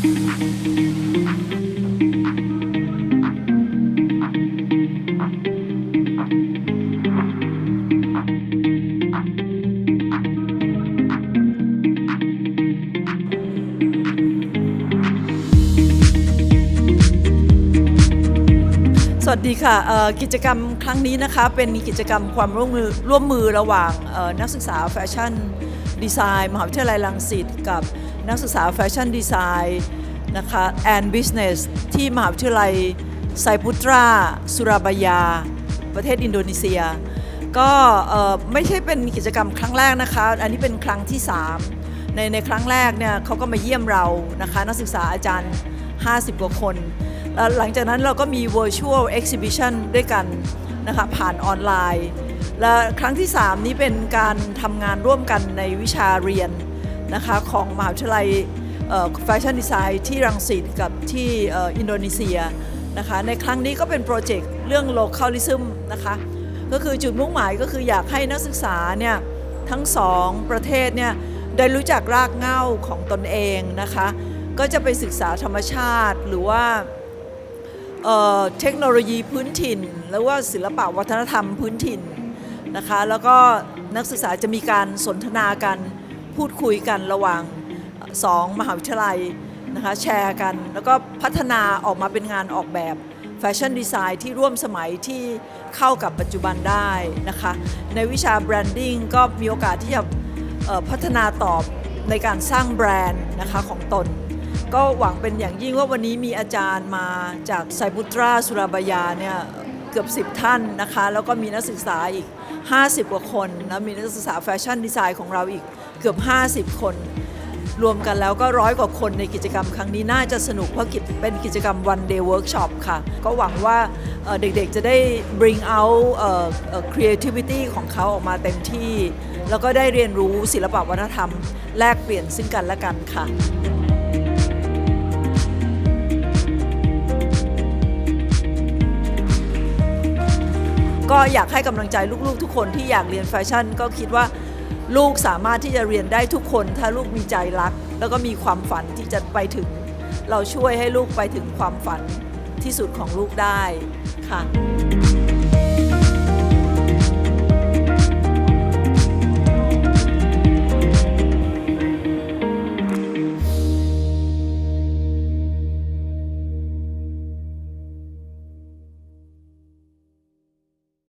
thank you วัสดีค่ะกิจกรรมครั้งนี้นะคะเป็นกิจกรรมความร่วมมือร่วมมือระหว่างนักศึกษาแฟชั่นดีไซน์มหาวิทยาลัยรังสิตกับนักศึกษาแฟชั่นดีไซน์นะคะแอนบิสเนสที่มหาวิทยาลัยไซปุตราสุราบายา ประเทศอินโดนีเซีย ก็ไม่ใช่เป็นกิจกรรมครั้งแรกนะคะ อันนี้เป็นครั้งที่ 3 ในในครั้งแรกเนี่ยเขาก็มาเยี่ยมเรานะคะนักศึกษาอาจารย์ 50 กว่าคน หลังจากนั้นเราก็มี virtual exhibition ด้วยกันนะคะผ่านออนไลน์ และครั้งที่ 3 นี้เป็นการทำงานร่วมกันในวิชาเรียนนะคะของมหาวิทยาลัยแฟชั่นดีไซน์ที่รังสิตกับที่อินโดนีเซียนะคะในครั้งนี้ก็เป็นโปรเจกต์เรื่อง localism นะคะก็คือจุดมุ่งหมายก็คืออยากให้นักศึกษาเนี่ยทั้งสองประเทศเนี่ยได้รู้จักรากเหง้าของตนเองนะคะ ก็จะไปศึกษาธรรมชาติหรือว่า เเทคโนโลยีพื้นถิ่น หรือว่าศิลปะวัฒนธรรมพื้นถิ่นนะคะแล้วก็นักศึกษาจะมีการสนทนากันพูดคุยกันระหว่างสองมหาวิทยาลัยนะคะแชร์กัน แล้วก็พัฒนาออกมาเป็นงานออกแบบแฟชั่นดีไซน์ที่ร่วมสมัยที่เข้ากับปัจจุบันได้นะคะในวิชาแบรนดิ้งก็มีโอกาสที่จะพัฒนาตอบในการสร้างแบรนด์นะคะของตน ก็หวังเป็นอย่างยิ่งว่าวันนี้มีอาจารย์มาจากไซบุตราสุราบายาเนี่ยเกือบ 10 ท่านนะคะ แล้วก็มีนักศึกษาอีก 50 กว่าคนนะมีนักศึกษาแฟชั่นดีไซน์ของเราอีกเกือบ 50 คน รวมกันแล้วก็ร้อยกว่าคนในกิจกรรมครั้งนี้น่าจะสนุกเพราะกิจเป็นกิจกรรม one day workshop ค่ะ ก็หวังว่าเด็กๆจะได้ bring out creativity ของเขาออกมาเต็มที่ แล้วก็ได้เรียนรู้ศิลปะวัฒนธรรม แลกเปลี่ยนซึ่งกันและกันค่ะ ก็อยากให้กำลังใจลูกๆ ทุกคนที่อยากเรียนแฟชั่น ก็คิดว่าลูกสามารถที่จะเรียนได้ทุกคน ถ้าลูกมีใจรัก แล้วก็มีความฝันที่จะไปถึง เราช่วยให้ลูกไปถึงความฝันที่สุดของลูกได้ค่ะ